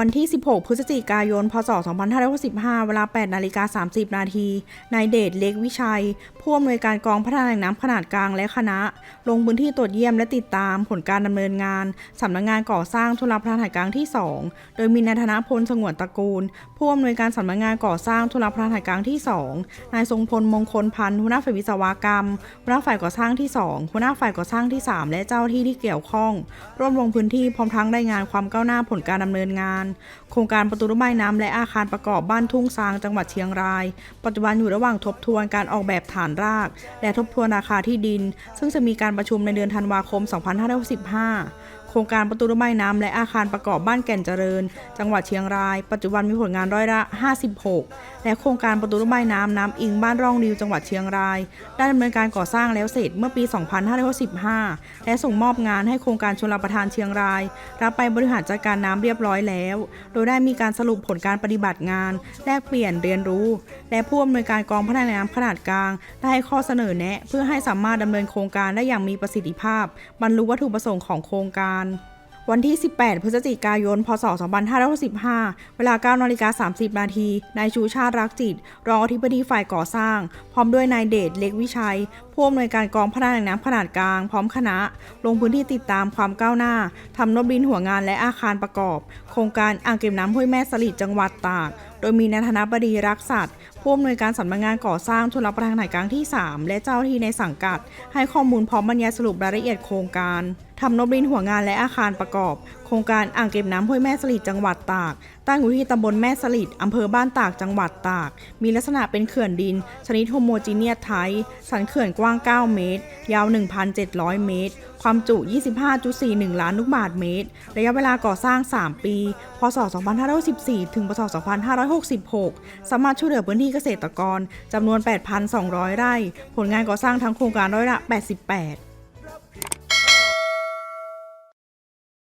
วันที่ 16 พฤศจิกายน พศ 2565 เวลา 8 นาฬิกา 30 นาที นายเดช เล็กวิชัย ผู้อำนวยการกองพัฒนาแหล่งน้ำขนาดกลางและคณะ ลงพื้นที่ตรวจเยี่ยมและติดตามผลการดำเนินงานสำนักงานก่อสร้างชลประทานขนาดกลางที่ 2 โดยมีนายธนพลสงวนตระกูล ผู้อำนวยการสำนักงานก่อสร้างชลประทานขนาดกลางที่ 2 นายทรงพลมงคลพันธ์หัวหน้าฝ่ายวิศวกรรมหัวหน้าฝ่ายก่อสร้างที่ 2 หัวหน้าฝ่ายก่อสร้างที่ 3 และเจ้าหน้าที่ที่เกี่ยวข้อง ร่วมลงพื้นที่พร้อมทั้งรายงานความก้าวหน้าผลการดำเนินงานโครงการประตูระบายน้ำและอาคารประกอบบ้านทุ่งซางจังหวัดเชียงราย ปัจจุบันอยู่ระหว่างทบทวนการออกแบบฐานราก และทบทวนราคาที่ดิน ซึ่งจะมีการประชุมในเดือนธันวาคม 2565 ครงการประตูระบายน้ำและอาคารประกอบบ้านแก่นเจริญ จังหวัดเชียงราย ปัจจุบันมีผลงานร้อยละ 56 และโครงการประตูระบายน้ำน้ำอิงบ้านร่องริวจังหวัดเชียงราย ได้ดำเนินการก่อสร้างแล้วเสร็จเมื่อปี 2565 และส่งมอบงานให้โครงการชลประทานเชียงราย รับไปบริหารจัดการน้ำเรียบร้อยแล้ว โดยได้มีการสรุปผลการปฏิบัติงาน แลกเปลี่ยนเรียนรู้ และผู้อำนวยการกองพัฒนาน้ำขนาดกลาง ได้ให้ข้อเสนอแนะ เพื่อให้สามารถดำเนินโครงการได้อย่างมีประสิทธิภาพ บรรลุวัตถุประสงค์ของโครงการวันที่ 18 พฤศจิกายน พศ 2565 เวลา9นาฬิกา30 นาที นายชูชาติรักจิต รองอธิบดีฝ่ายก่อสร้าง พร้อมด้วยนายเดชเล็กวิชัย ผู้อำนวยการกองพัฒนาแหล่งน้ำขนาดกลาง พร้อมคณะ ลงพื้นที่ติดตามความก้าวหน้า ทำนบดินหัวงานและอาคารประกอบ โครงการอ่างเก็บน้ำห้วยแม่สลิดจังหวัดตาก ดยมีนายธนบดีรักษัตริย์ผู้อำนวยการสำนักงานก่อสร้างทุนรับประทานหนายกลางที่ 3 และเจ้าหน้าที่ในสังกัด ให้ข้อมูลพร้อมบรรยายสรุปรายละเอียดโครงการทำนบดินหัวงานและอาคารประกอบโครงการอ่างเก็บน้ำห้วยแม่สลิดจังหวัดตาก ตั้งอยู่ที่ตำบลแม่สลิดอำเภอบ้านตากจังหวัดตาก มีลักษณะเป็นเขื่อนดิน ชนิดโฮโมจีเนียสไทป์สันเขื่อนกว้าง 9 เมตร ยาว 1,700 เมตร ความจุ 25.41 ล้านลูกบาศก์เมตร ระยะเวลาก่อสร้าง 3 ปี พศ 2514 ถึง พศ 2566 สามารถช่วยเหลือพื้นที่เกษตรกรจำนวน 8,200 ไร่ ผลงานก่อสร้างทั้งโครงการร้อยละ 88